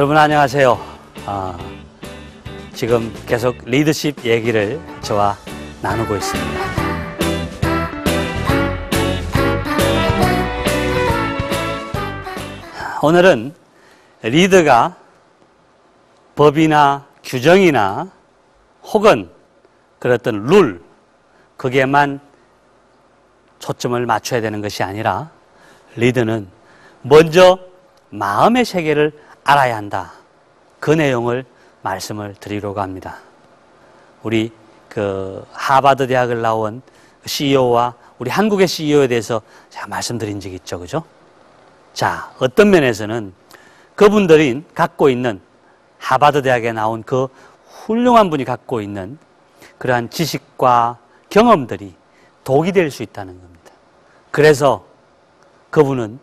여러분 안녕하세요. 아, 지금 계속 리더십 얘기를 저와 나누고 있습니다. 오늘은 리더가 법이나 규정이나 혹은 어떤 룰, 거기에만 초점을 맞춰야 되는 것이 아니라 리더는 먼저 마음의 세계를 알아야 한다. 그 내용을 말씀을 드리려고 합니다. 우리 그 하버드 대학을 나온 CEO와 우리 한국의 CEO에 대해서 제가 말씀드린 적이 있죠. 그죠? 자, 어떤 면에서는 그분들이 갖고 있는 하버드 대학에 나온 그 훌륭한 분이 갖고 있는 그러한 지식과 경험들이 독이 될 수 있다는 겁니다. 그래서 그분은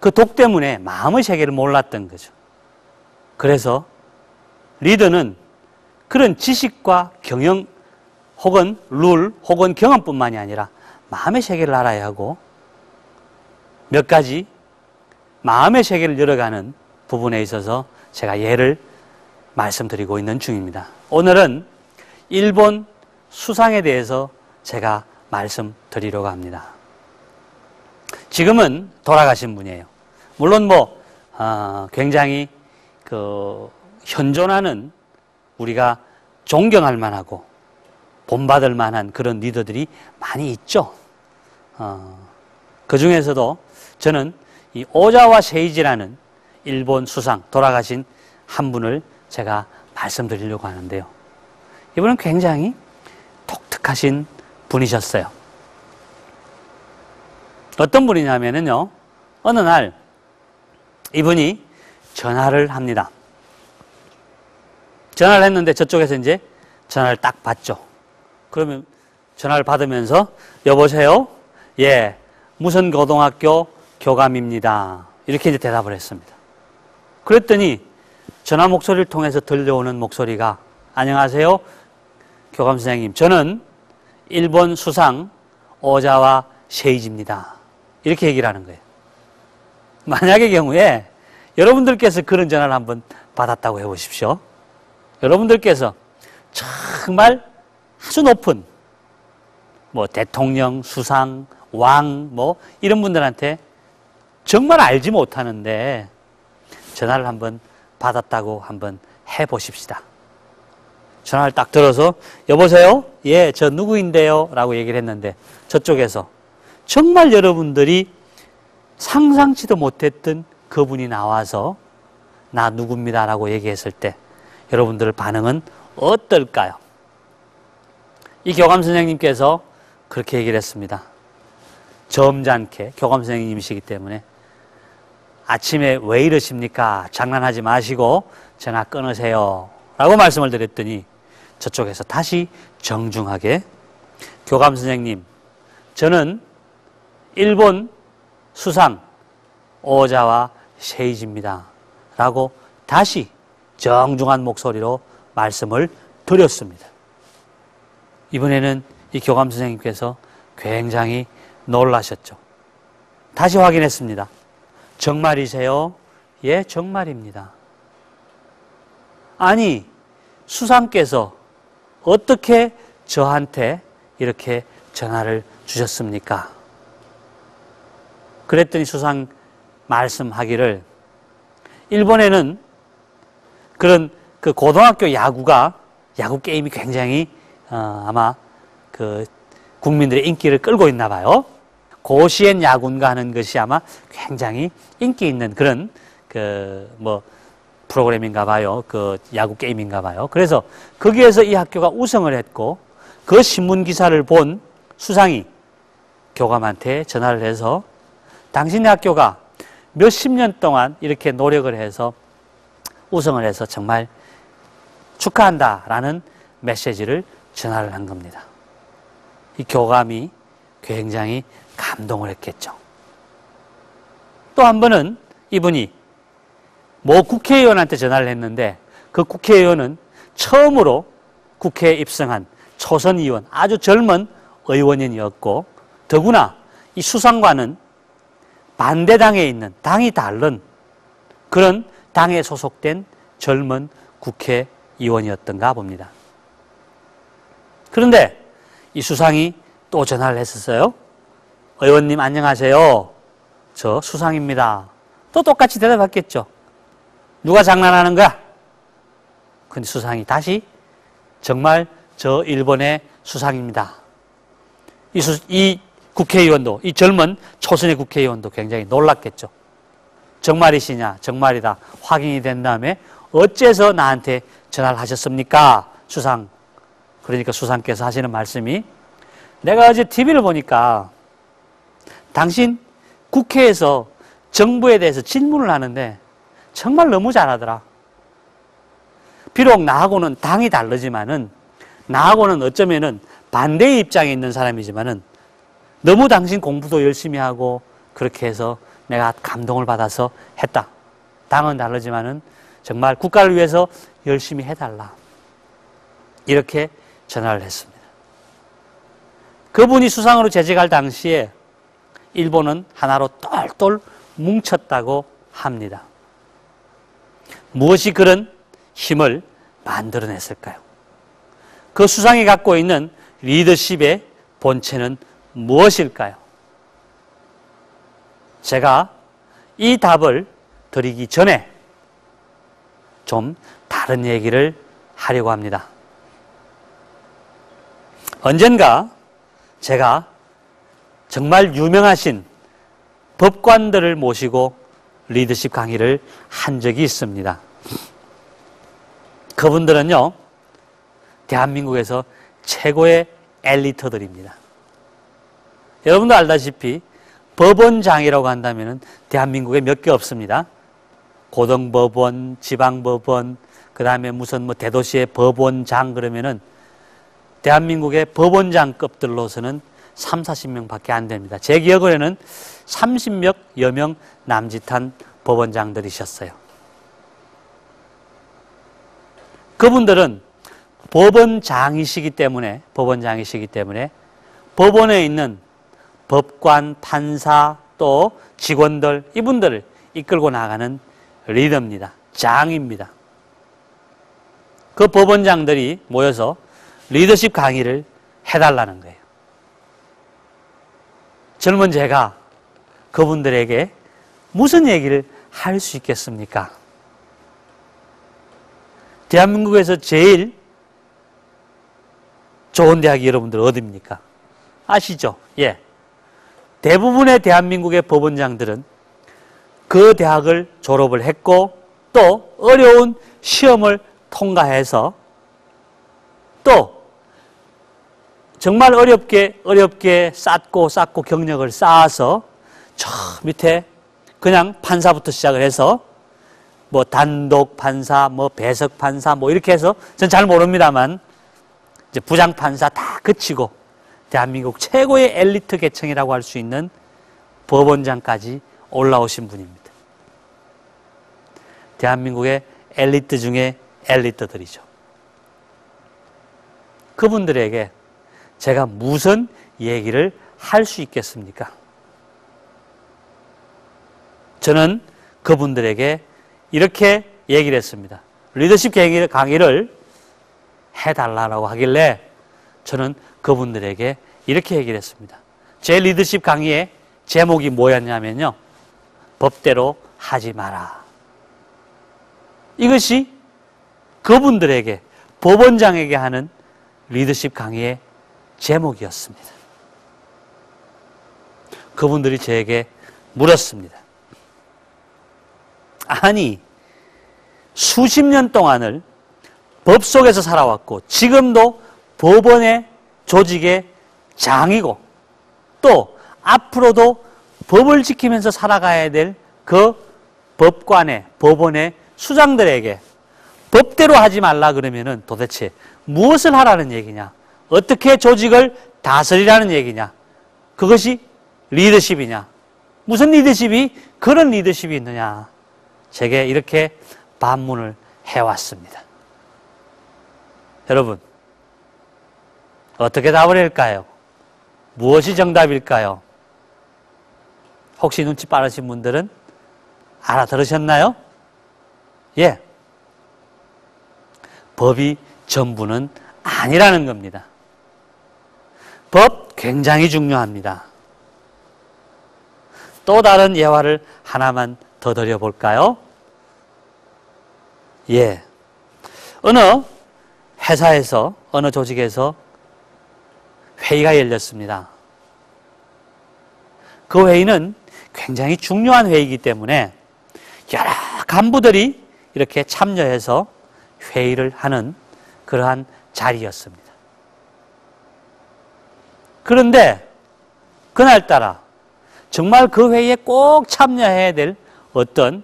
그 독 때문에 마음의 세계를 몰랐던 거죠. 그래서 리더는 그런 지식과 경영 혹은 룰 혹은 경험뿐만이 아니라 마음의 세계를 알아야 하고 몇 가지 마음의 세계를 열어가는 부분에 있어서 제가 예를 말씀드리고 있는 중입니다. 오늘은 일본 수상에 대해서 제가 말씀드리려고 합니다. 지금은 돌아가신 분이에요. 물론 뭐 어, 굉장히 그 현존하는 우리가 존경할 만하고 본받을 만한 그런 리더들이 많이 있죠. 어, 그 중에서도 저는 이 오자와 세이지라는 일본 수상 돌아가신 한 분을 제가 말씀드리려고 하는데요. 이분은 굉장히 독특하신 분이셨어요. 어떤 분이냐면요. 어느 날 이분이 전화를 합니다. 전화를 했는데 저쪽에서 이제 전화를 딱 받죠. 그러면 전화를 받으면서 여보세요? 예, 무슨 고등학교 교감입니다. 이렇게 이제 대답을 했습니다. 그랬더니 전화 목소리를 통해서 들려오는 목소리가 안녕하세요. 교감 선생님. 저는 일본 수상 오자와 세이지입니다. 이렇게 얘기를 하는 거예요. 만약의 경우에 여러분들께서 그런 전화를 한번 받았다고 해보십시오. 여러분들께서 정말 아주 높은 뭐 대통령, 수상, 왕, 뭐 이런 분들한테 정말 알지 못하는데 전화를 한번 받았다고 한번 해 보십시다. 전화를 딱 들어서 여보세요? 예, 저 누구인데요? 라고 얘기를 했는데 저쪽에서 정말 여러분들이 상상치도 못했던 그분이 나와서 나 누굽니다. 라고 얘기했을 때 여러분들 반응은 어떨까요? 이 교감 선생님께서 그렇게 얘기를 했습니다. 점잖게 교감 선생님이시기 때문에 아침에 왜 이러십니까? 장난하지 마시고 전화 끊으세요. 라고 말씀을 드렸더니 저쪽에서 다시 정중하게 교감 선생님, 저는 일본 수상 오자와 세이지입니다. 라고 다시 정중한 목소리로 말씀을 드렸습니다. 이번에는 이 교감 선생님께서 굉장히 놀라셨죠. 다시 확인했습니다. 정말이세요? 예, 정말입니다. 아니, 수상께서 어떻게 저한테 이렇게 전화를 주셨습니까? 그랬더니 수상 말씀하기를 일본에는 그런 그 고등학교 야구가 야구 게임이 굉장히 어, 아마 그 국민들의 인기를 끌고 있나 봐요. 고시엔 야군가 하는 것이 아마 굉장히 인기 있는 그런 그 뭐 프로그램인가 봐요. 그 야구 게임인가 봐요. 그래서 거기에서 이 학교가 우승을 했고 그 신문 기사를 본 수상이 교감한테 전화를 해서 당신의 학교가 몇십 년 동안 이렇게 노력을 해서 우승을 해서 정말 축하한다 라는 메시지를 전화를 한 겁니다. 이 교감이 굉장히 감동을 했겠죠. 또 한 번은 이분이 모 국회의원한테 전화를 했는데 그 국회의원은 처음으로 국회에 입성한 초선 의원, 아주 젊은 의원이었고 더구나 이 수상과는 반대당에 있는 당이 다른 그런 당에 소속된 젊은 국회의원이었던가 봅니다. 그런데 이 수상이 또 전화를 했었어요. 의원님 안녕하세요. 저 수상입니다. 또 똑같이 대답했겠죠. 누가 장난하는 거야? 근데 수상이 다시 정말 저 일본의 수상입니다. 이, 수, 이 국회의원도, 이 젊은 초선의 국회의원도 굉장히 놀랐겠죠. 정말이시냐? 정말이다. 확인이 된 다음에 어째서 나한테 전화를 하셨습니까? 수상. 그러니까 수상께서 하시는 말씀이 내가 어제 TV를 보니까 당신 국회에서 정부에 대해서 질문을 하는데 정말 너무 잘하더라. 비록 나하고는 당이 다르지만은 나하고는 어쩌면은 반대의 입장에 있는 사람이지만은 너무 당신 공부도 열심히 하고 그렇게 해서 내가 감동을 받아서 했다. 당은 다르지만은 정말 국가를 위해서 열심히 해달라. 이렇게 전화를 했습니다. 그분이 수상으로 재직할 당시에 일본은 하나로 똘똘 뭉쳤다고 합니다. 무엇이 그런 힘을 만들어냈을까요? 그 수상이 갖고 있는 리더십의 본체는 무엇일까요? 제가 이 답을 드리기 전에 좀 다른 얘기를 하려고 합니다. 언젠가 제가 정말 유명하신 법관들을 모시고 리더십 강의를 한 적이 있습니다. 그분들은요, 대한민국에서 최고의 엘리트들입니다. 여러분도 알다시피 법원장이라고 한다면 대한민국에 몇 개 없습니다. 고등법원, 지방법원, 그 다음에 무슨 뭐 대도시의 법원장 그러면은 대한민국의 법원장급들로서는 3, 40명 밖에 안 됩니다. 제 기억으로는 30여 명 남짓한 법원장들이셨어요. 그분들은 법원장이시기 때문에, 법원장이시기 때문에 법원에 있는 법관, 판사, 또 직원들, 이분들을 이끌고 나가는 리더입니다. 장입니다. 그 법원장들이 모여서 리더십 강의를 해달라는 거예요. 젊은 제가 그분들에게 무슨 얘기를 할 수 있겠습니까? 대한민국에서 제일 좋은 대학이 여러분들 어디입니까? 아시죠? 예. 대부분의 대한민국의 법원장들은 그 대학을 졸업을 했고 또 어려운 시험을 통과해서 또 정말 어렵게 어렵게 쌓고 쌓고 경력을 쌓아서 저 밑에 그냥 판사부터 시작을 해서 뭐 단독 판사, 뭐 배석 판사, 뭐 이렇게 해서 전 잘 모릅니다만 이제 부장 판사 다 그치고 대한민국 최고의 엘리트 계층이라고 할 수 있는 법원장까지 올라오신 분입니다. 대한민국의 엘리트 중에 엘리트들이죠. 그분들에게 제가 무슨 얘기를 할 수 있겠습니까? 저는 그분들에게 이렇게 얘기를 했습니다. 리더십 강의를 해달라고 하길래 저는 그분들에게 이렇게 얘기를 했습니다. 제 리더십 강의의 제목이 뭐였냐면요. 법대로 하지 마라. 이것이 그분들에게, 법원장에게 하는 리더십 강의의 제목이었습니다. 그분들이 저에게 물었습니다. 아니, 수십 년 동안을 법 속에서 살아왔고, 지금도 법원의 조직의 장이고, 또 앞으로도 법을 지키면서 살아가야 될 그 법관의, 법원의 수장들에게 법대로 하지 말라 그러면은 도대체 무엇을 하라는 얘기냐? 어떻게 조직을 다스리라는 얘기냐? 그것이 리더십이냐? 무슨 리더십이 그런 리더십이 있느냐? 제게 이렇게 반문을 해왔습니다. 여러분, 어떻게 답을 할까요? 무엇이 정답일까요? 혹시 눈치 빠르신 분들은 알아들으셨나요? 예. 법이 전부는 아니라는 겁니다. 법 굉장히 중요합니다. 또 다른 예화를 하나만 더 드려볼까요? 예. 어느 회사에서, 어느 조직에서 회의가 열렸습니다. 그 회의는 굉장히 중요한 회의이기 때문에 여러 간부들이 이렇게 참여해서 회의를 하는 그러한 자리였습니다. 그런데 그날따라 정말 그 회의에 꼭 참여해야 될 어떤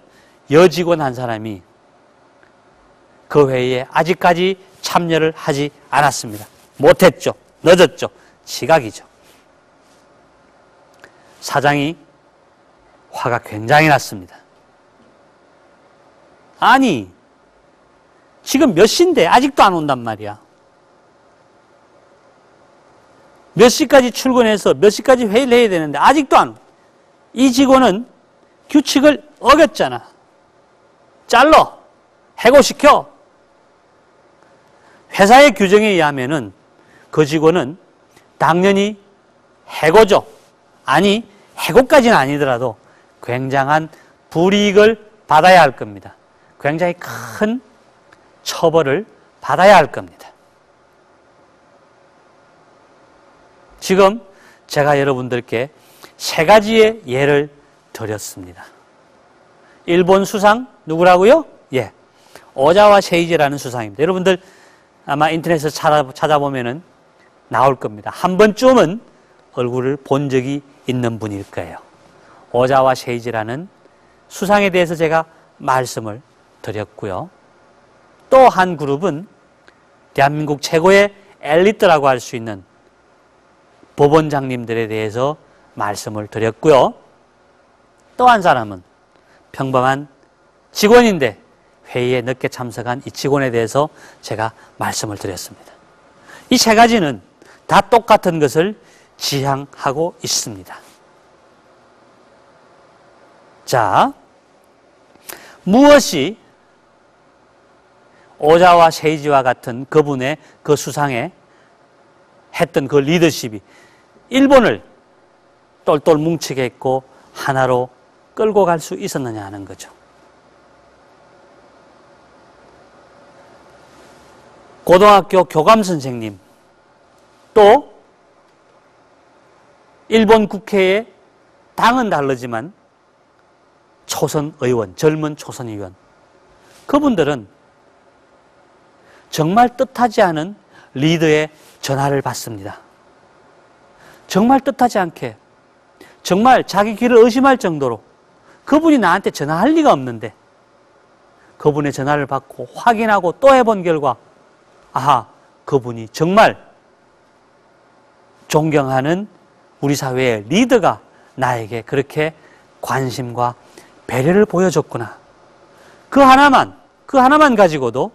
여직원 한 사람이 그 회의에 아직까지 참여를 하지 않았습니다. 못했죠. 늦었죠. 지각이죠. 사장이 화가 굉장히 났습니다. 아니, 지금 몇 시인데 아직도 안 온단 말이야. 몇 시까지 출근해서 몇 시까지 회의를 해야 되는데 아직도 안. 이 직원은 규칙을 어겼잖아. 잘러. 해고시켜. 회사의 규정에 의하면은 그 직원은 당연히 해고죠. 아니, 해고까지는 아니더라도 굉장한 불이익을 받아야 할 겁니다. 굉장히 큰 처벌을 받아야 할 겁니다. 지금 제가 여러분들께 세 가지의 예를 드렸습니다. 일본 수상 누구라고요? 예. 오자와 세이지라는 수상입니다. 여러분들 아마 인터넷에서 찾아보면은 나올 겁니다. 한 번쯤은 얼굴을 본 적이 있는 분일 거예요. 오자와 세이지라는 수상에 대해서 제가 말씀을 드렸고요. 또 한 그룹은 대한민국 최고의 엘리트라고 할 수 있는 법원장님들에 대해서 말씀을 드렸고요. 또 한 사람은 평범한 직원인데 회의에 늦게 참석한 이 직원에 대해서 제가 말씀을 드렸습니다. 이 세 가지는 다 똑같은 것을 지향하고 있습니다. 자, 무엇이 오자와 세이지와 같은 그분의 그 수상에 했던 그 리더십이 일본을 똘똘 뭉치게 했고 하나로 끌고 갈 수 있었느냐 하는 거죠. 고등학교 교감 선생님 또 일본 국회의 당은 다르지만 초선 의원, 젊은 초선 의원 그분들은 정말 뜻하지 않은 리더의 전화를 받습니다. 정말 뜻하지 않게 정말 자기 길을 의심할 정도로 그분이 나한테 전화할 리가 없는데 그분의 전화를 받고 확인하고 또 해본 결과 아하 그분이 정말 존경하는 우리 사회의 리더가 나에게 그렇게 관심과 배려를 보여줬구나. 그 하나만, 그 하나만 가지고도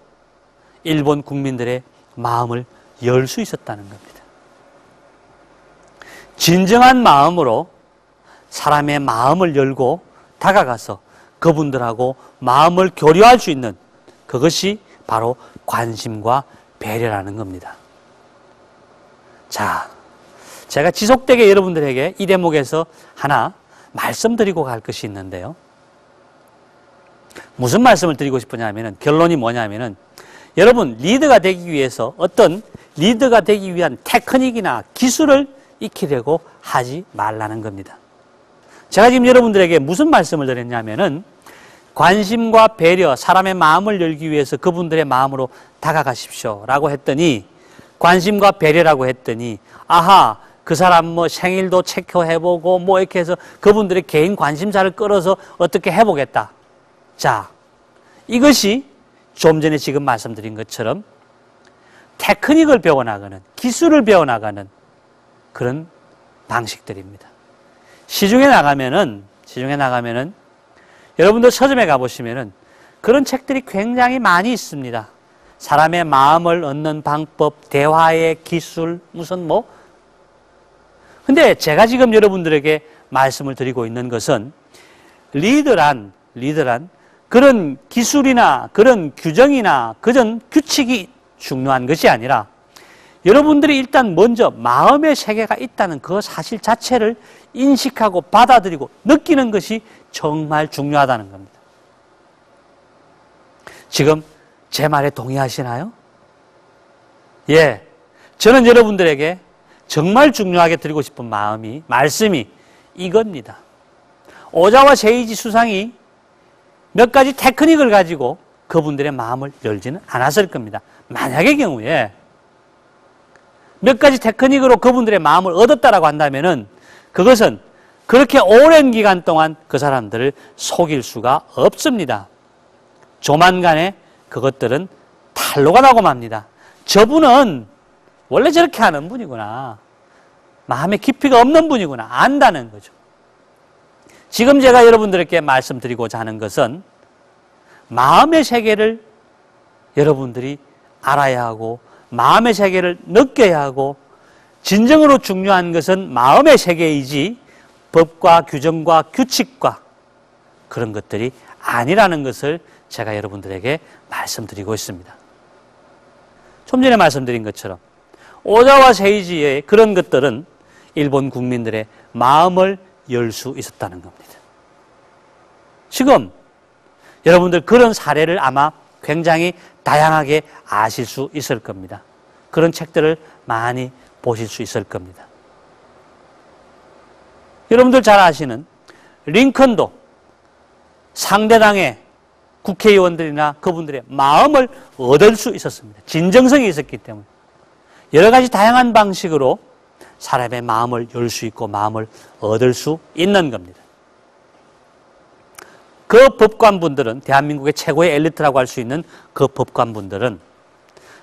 일본 국민들의 마음을 열 수 있었다는 겁니다. 진정한 마음으로 사람의 마음을 열고 다가가서 그분들하고 마음을 교류할 수 있는 그것이 바로 관심과 배려라는 겁니다. 자, 제가 지속되게 여러분들에게 이 대목에서 하나 말씀드리고 갈 것이 있는데요. 무슨 말씀을 드리고 싶으냐면은 결론이 뭐냐면은 여러분 리더가 되기 위해서 어떤 리더가 되기 위한 테크닉이나 기술을 익히려고 하지 말라는 겁니다. 제가 지금 여러분들에게 무슨 말씀을 드렸냐면은 관심과 배려, 사람의 마음을 열기 위해서 그분들의 마음으로 다가가십시오. 라고 했더니, 관심과 배려라고 했더니, 아하, 그 사람 뭐 생일도 체크해보고 뭐 이렇게 해서 그분들의 개인 관심사를 끌어서 어떻게 해보겠다. 자, 이것이 좀 전에 지금 말씀드린 것처럼 테크닉을 배워나가는, 기술을 배워나가는 그런 방식들입니다. 시중에 나가면은, 시중에 나가면은 여러분들 서점에 가보시면은 그런 책들이 굉장히 많이 있습니다. 사람의 마음을 얻는 방법, 대화의 기술, 무슨 뭐. 근데 제가 지금 여러분들에게 말씀을 드리고 있는 것은 리더란, 리더란 그런 기술이나 그런 규정이나 그런 규칙이 중요한 것이 아니라 여러분들이 일단 먼저 마음의 세계가 있다는 그 사실 자체를 인식하고 받아들이고 느끼는 것이 정말 중요하다는 겁니다. 지금 제 말에 동의하시나요? 예. 저는 여러분들에게 정말 중요하게 드리고 싶은 마음이, 말씀이 이겁니다. 오자와 세이지 수상이 몇 가지 테크닉을 가지고 그분들의 마음을 열지는 않았을 겁니다. 만약의 경우에 몇 가지 테크닉으로 그분들의 마음을 얻었다라고 한다면은 그것은 그렇게 오랜 기간 동안 그 사람들을 속일 수가 없습니다. 조만간에 그것들은 탈로가 나고 맙니다. 저분은 원래 저렇게 하는 분이구나. 마음의 깊이가 없는 분이구나. 안다는 거죠. 지금 제가 여러분들에게 말씀드리고자 하는 것은 마음의 세계를 여러분들이 알아야 하고 마음의 세계를 느껴야 하고 진정으로 중요한 것은 마음의 세계이지 법과 규정과 규칙과 그런 것들이 아니라는 것을 제가 여러분들에게 말씀드리고 있습니다. 좀 전에 말씀드린 것처럼 오자와 세이지의 그런 것들은 일본 국민들의 마음을 열 수 있었다는 겁니다. 지금 여러분들 그런 사례를 아마 굉장히 다양하게 아실 수 있을 겁니다. 그런 책들을 많이 보실 수 있을 겁니다. 여러분들 잘 아시는 링컨도 상대당의 국회의원들이나 그분들의 마음을 얻을 수 있었습니다. 진정성이 있었기 때문에. 여러 가지 다양한 방식으로 사람의 마음을 열 수 있고 마음을 얻을 수 있는 겁니다. 그 법관분들은 대한민국의 최고의 엘리트라고 할 수 있는 그 법관분들은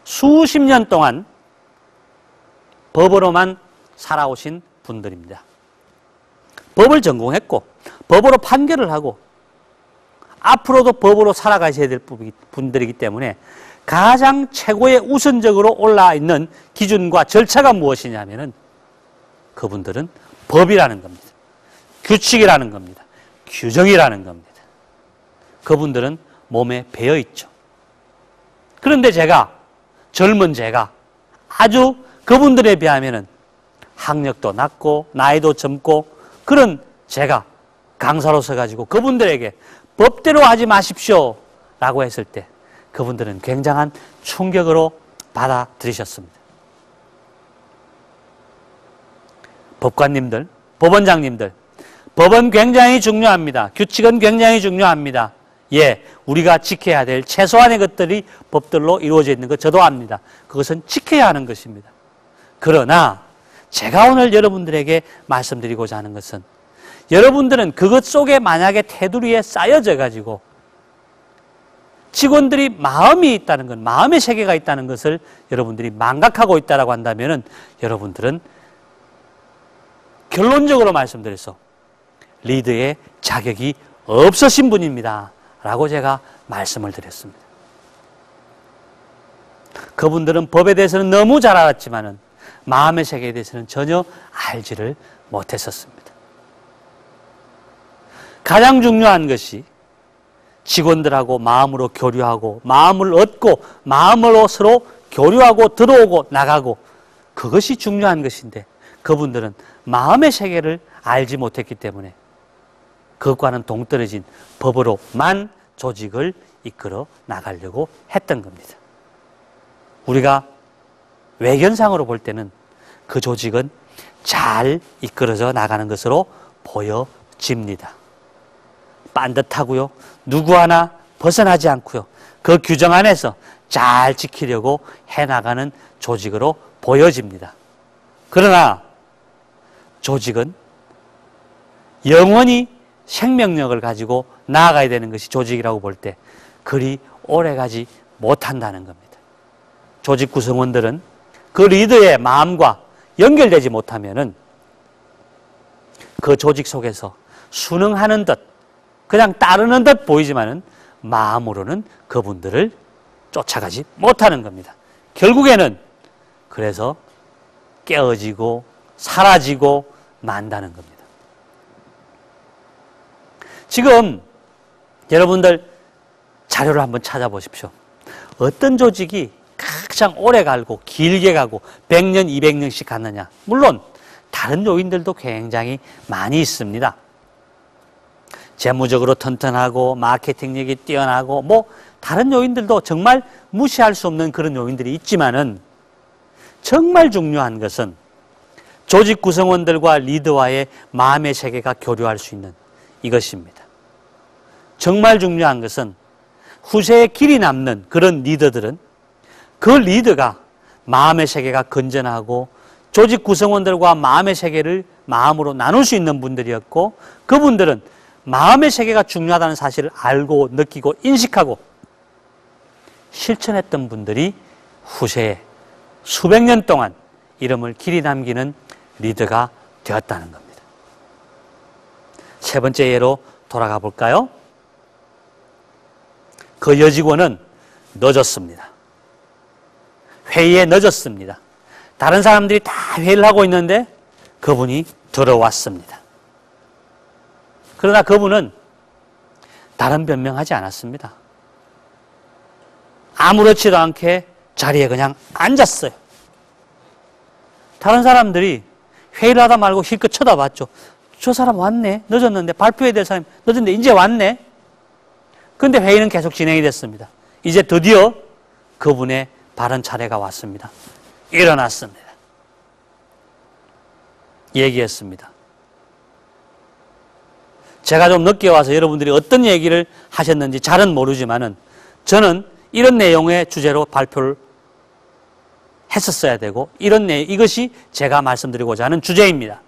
수십 년 동안 법으로만 살아오신 분들입니다. 법을 전공했고 법으로 판결을 하고 앞으로도 법으로 살아가셔야 될 분들이기 때문에 가장 최고의 우선적으로 올라 있는 기준과 절차가 무엇이냐면은 그분들은 법이라는 겁니다. 규칙이라는 겁니다. 규정이라는 겁니다. 그분들은 몸에 배어 있죠. 그런데 제가 젊은 제가 아주 그분들에 비하면은 학력도 낮고 나이도 젊고 그런 제가 강사로서 가지고 그분들에게 법대로 하지 마십시오 라고 했을 때 그분들은 굉장한 충격으로 받아들이셨습니다. 법관님들, 법원장님들, 법은 굉장히 중요합니다. 규칙은 굉장히 중요합니다. 예, 우리가 지켜야 될 최소한의 것들이 법들로 이루어져 있는 것 저도 압니다. 그것은 지켜야 하는 것입니다. 그러나 제가 오늘 여러분들에게 말씀드리고자 하는 것은 여러분들은 그것 속에 만약에 테두리에 쌓여져 가지고 직원들이 마음이 있다는 것, 마음의 세계가 있다는 것을 여러분들이 망각하고 있다라고 한다면은 여러분들은 결론적으로 말씀드려서 리드의 자격이 없으신 분입니다. 라고 제가 말씀을 드렸습니다. 그분들은 법에 대해서는 너무 잘 알았지만은 마음의 세계에 대해서는 전혀 알지를 못했었습니다. 가장 중요한 것이 직원들하고 마음으로 교류하고 마음을 얻고 마음으로 서로 교류하고 들어오고 나가고 그것이 중요한 것인데 그분들은 마음의 세계를 알지 못했기 때문에 그것과는 동떨어진 법으로만 조직을 이끌어 나가려고 했던 겁니다. 우리가 외견상으로 볼 때는 그 조직은 잘 이끌어져 나가는 것으로 보여집니다. 반듯하고요. 누구 하나 벗어나지 않고요. 그 규정 안에서 잘 지키려고 해나가는 조직으로 보여집니다. 그러나 조직은 영원히 생명력을 가지고 나아가야 되는 것이 조직이라고 볼 때 그리 오래 가지 못한다는 겁니다. 조직 구성원들은 그 리더의 마음과 연결되지 못하면은 그 조직 속에서 순응하는 듯 그냥 따르는 듯 보이지만은 마음으로는 그분들을 쫓아가지 못하는 겁니다. 결국에는 그래서 깨어지고 사라지고 만다는 겁니다. 지금 여러분들 자료를 한번 찾아보십시오. 어떤 조직이 가장 오래 갈고 길게 가고 100년, 200년씩 갔느냐. 물론 다른 요인들도 굉장히 많이 있습니다. 재무적으로 튼튼하고 마케팅력이 뛰어나고 뭐 다른 요인들도 정말 무시할 수 없는 그런 요인들이 있지만은 정말 중요한 것은 조직 구성원들과 리더와의 마음의 세계가 교류할 수 있는 이것입니다. 정말 중요한 것은 후세에 길이 남는 그런 리더들은 그 리더가 마음의 세계가 건전하고 조직 구성원들과 마음의 세계를 마음으로 나눌 수 있는 분들이었고 그분들은 마음의 세계가 중요하다는 사실을 알고 느끼고 인식하고 실천했던 분들이 후세에 수백 년 동안 이름을 길이 남기는 리더가 되었다는 겁니다. 세 번째 예로 돌아가 볼까요? 그 여직원은 늦었습니다. 회의에 늦었습니다. 다른 사람들이 다 회의를 하고 있는데 그분이 들어왔습니다. 그러나 그분은 다른 변명하지 않았습니다. 아무렇지도 않게 자리에 그냥 앉았어요. 다른 사람들이 회의를 하다 말고 실컷 쳐다봤죠. 저 사람 왔네. 늦었는데 발표해야 될 사람이 늦었는데 이제 왔네. 근데 회의는 계속 진행이 됐습니다. 이제 드디어 그분의 발언 차례가 왔습니다. 일어났습니다. 얘기했습니다. 제가 좀 늦게 와서 여러분들이 어떤 얘기를 하셨는지 잘은 모르지만은 저는 이런 내용의 주제로 발표를 했었어야 되고 이런 내 이것이 제가 말씀드리고자 하는 주제입니다.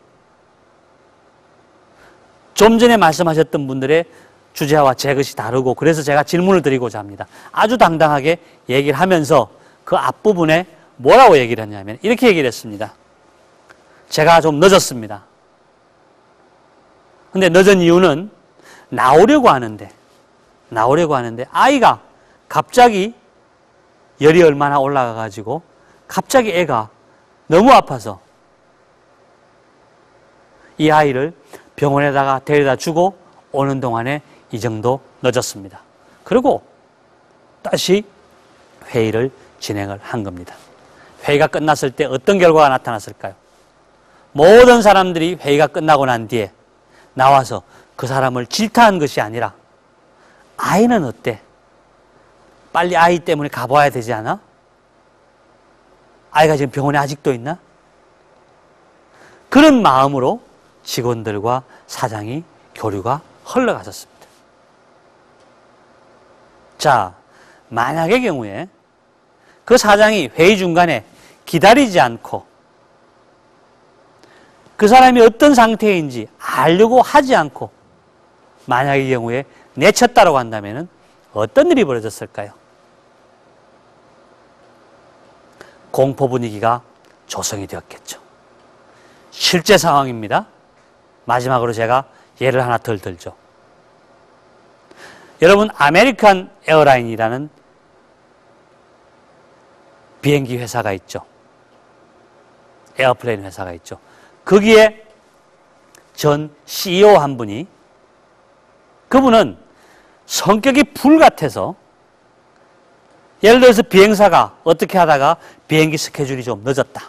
좀 전에 말씀하셨던 분들의 주제와 제 것이 다르고 그래서 제가 질문을 드리고자 합니다. 아주 당당하게 얘기를 하면서 그 앞부분에 뭐라고 얘기를 했냐면 이렇게 얘기를 했습니다. 제가 좀 늦었습니다. 근데 늦은 이유는 나오려고 하는데 나오려고 하는데 아이가 갑자기 열이 얼마나 올라가 가지고 갑자기 애가 너무 아파서 이 아이를 병원에다가 데려다 주고 오는 동안에 이 정도 늦었습니다. 그리고 다시 회의를 진행을 한 겁니다. 회의가 끝났을 때 어떤 결과가 나타났을까요? 모든 사람들이 회의가 끝나고 난 뒤에 나와서 그 사람을 질타한 것이 아니라 아이는 어때? 빨리 아이 때문에 가봐야 되지 않아? 아이가 지금 병원에 아직도 있나? 그런 마음으로 직원들과 사장이 교류가 흘러갔었습니다. 자, 만약의 경우에 그 사장이 회의 중간에 기다리지 않고 그 사람이 어떤 상태인지 알려고 하지 않고 만약의 경우에 내쳤다고 한다면 어떤 일이 벌어졌을까요? 공포 분위기가 조성이 되었겠죠. 실제 상황입니다. 마지막으로 제가 예를 하나 덜 들죠. 여러분, 아메리칸 에어라인이라는 비행기 회사가 있죠. 에어플레인 회사가 있죠. 거기에 전 CEO 한 분이 그분은 성격이 불같아서 예를 들어서 비행사가 어떻게 하다가 비행기 스케줄이 좀 늦었다.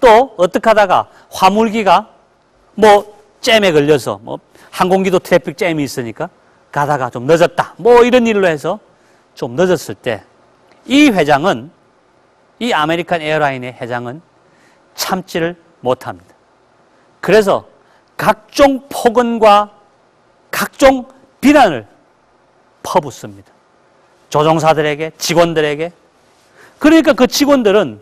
또 어떻게 하다가 화물기가 뭐 잼에 걸려서 뭐 항공기도 트래픽 잼이 있으니까 가다가 좀 늦었다. 뭐 이런 일로 해서 좀 늦었을 때 이 회장은 이 아메리칸 에어라인의 회장은 참지를 못합니다. 그래서 각종 폭언과 각종 비난을 퍼붓습니다. 조종사들에게, 직원들에게. 그러니까 그 직원들은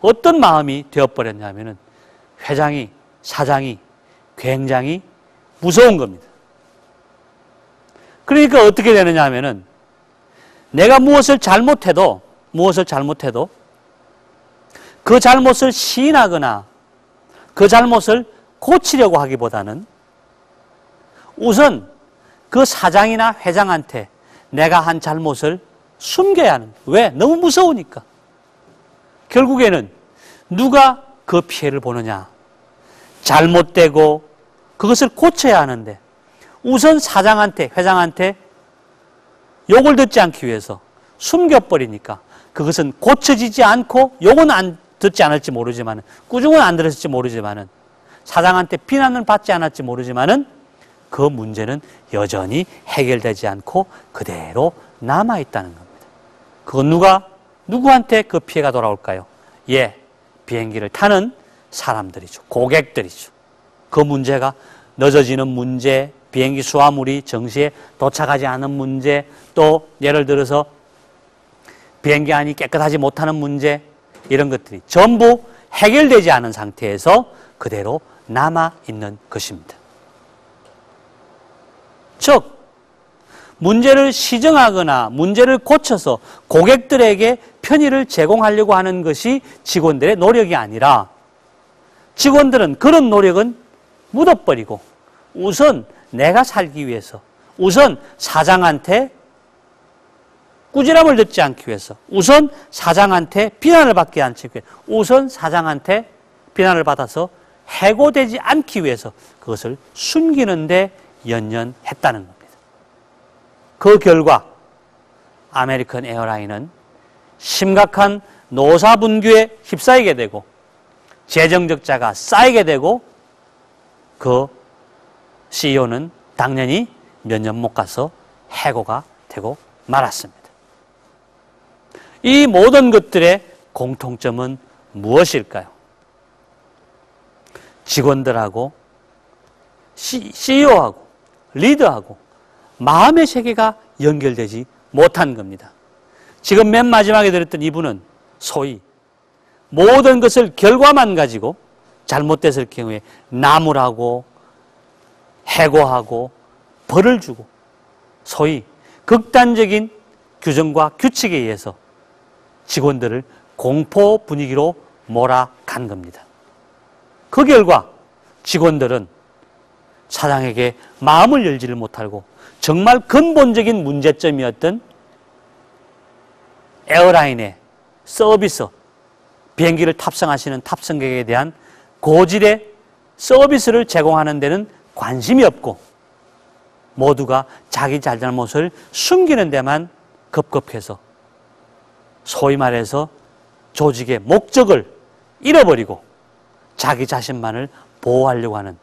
어떤 마음이 되어버렸냐면은 회장이, 사장이 굉장히 무서운 겁니다. 그러니까 어떻게 되느냐 하면은 내가 무엇을 잘못해도, 무엇을 잘못해도 그 잘못을 시인하거나 그 잘못을 고치려고 하기보다는 우선 그 사장이나 회장한테 내가 한 잘못을 숨겨야 하는. 왜? 너무 무서우니까. 결국에는 누가 그 피해를 보느냐. 잘못되고 그것을 고쳐야 하는데 우선 사장한테, 회장한테 욕을 듣지 않기 위해서 숨겨버리니까 그것은 고쳐지지 않고 욕은 안 듣지 않을지 모르지만 꾸중은 안 들었을지 모르지만은 사장한테 비난을 받지 않았지 모르지만은 그 문제는 여전히 해결되지 않고 그대로 남아 있다는 겁니다. 그건 누가, 누구한테 그 피해가 돌아올까요? 예, 비행기를 타는 사람들이죠. 고객들이죠. 그 문제가 늦어지는 문제, 비행기 수화물이 정시에 도착하지 않은 문제, 또 예를 들어서 비행기 안이 깨끗하지 못하는 문제, 이런 것들이 전부 해결되지 않은 상태에서 그대로 남아 있는 것입니다. 즉, 문제를 시정하거나 문제를 고쳐서 고객들에게 편의를 제공하려고 하는 것이 직원들의 노력이 아니라 직원들은 그런 노력은 묻어버리고 우선 내가 살기 위해서 우선 사장한테 꾸지람을 듣지 않기 위해서 우선 사장한테 비난을 받지 않기 위해서 우선 사장한테 비난을 받아서 해고되지 않기 위해서 그것을 숨기는데 연연했다는 겁니다. 그 결과 아메리칸 에어라인은 심각한 노사 분규에 휩싸이게 되고 재정 적자가 쌓이게 되고 그 CEO는 당연히 몇 년 못 가서 해고가 되고 말았습니다. 이 모든 것들의 공통점은 무엇일까요? 직원들하고 CEO하고 리더하고 마음의 세계가 연결되지 못한 겁니다. 지금 맨 마지막에 들었던 이분은 소위 모든 것을 결과만 가지고 잘못됐을 경우에 나무라고 해고하고 벌을 주고 소위 극단적인 규정과 규칙에 의해서 직원들을 공포 분위기로 몰아간 겁니다. 그 결과 직원들은 사장에게 마음을 열지를 못하고 정말 근본적인 문제점이었던 에어라인의 서비스, 비행기를 탑승하시는 탑승객에 대한 고질의 서비스를 제공하는 데는 관심이 없고 모두가 자기 잘잘못을 숨기는 데만 급급해서 소위 말해서 조직의 목적을 잃어버리고 자기 자신만을 보호하려고 하는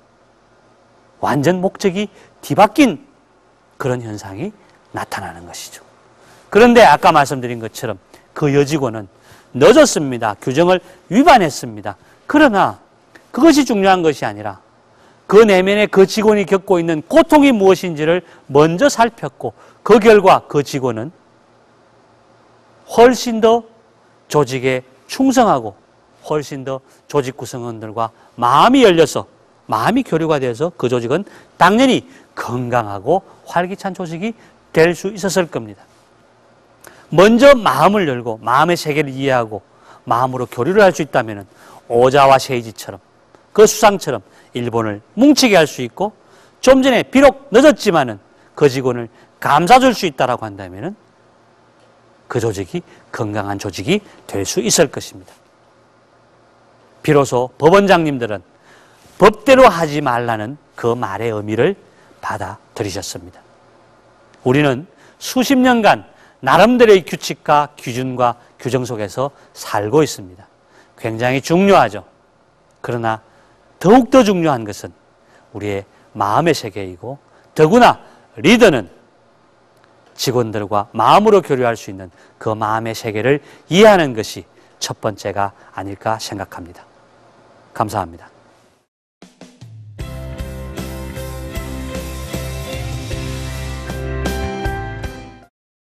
완전 목적이 뒤바뀐 그런 현상이 나타나는 것이죠. 그런데 아까 말씀드린 것처럼 그 여직원은 늦었습니다. 규정을 위반했습니다. 그러나 그것이 중요한 것이 아니라 그 내면에 그 직원이 겪고 있는 고통이 무엇인지를 먼저 살폈고 그 결과 그 직원은 훨씬 더 조직에 충성하고 훨씬 더 조직 구성원들과 마음이 열려서 마음이 교류가 되어서 그 조직은 당연히 건강하고 활기찬 조직이 될 수 있었을 겁니다. 먼저 마음을 열고 마음의 세계를 이해하고 마음으로 교류를 할 수 있다면 오자와 세이지처럼 그 수상처럼 일본을 뭉치게 할 수 있고 좀 전에 비록 늦었지만은 그 직원을 감싸줄 수 있다라고 한다면은 그 조직이 건강한 조직이 될 수 있을 것입니다. 비로소 법원장님들은 법대로 하지 말라는 그 말의 의미를 받아들이셨습니다. 우리는 수십 년간 나름대로의 규칙과 기준과 규정 속에서 살고 있습니다. 굉장히 중요하죠. 그러나 더욱더 중요한 것은 우리의 마음의 세계이고 더구나 리더는 직원들과 마음으로 교류할 수 있는 그 마음의 세계를 이해하는 것이 첫 번째가 아닐까 생각합니다. 감사합니다.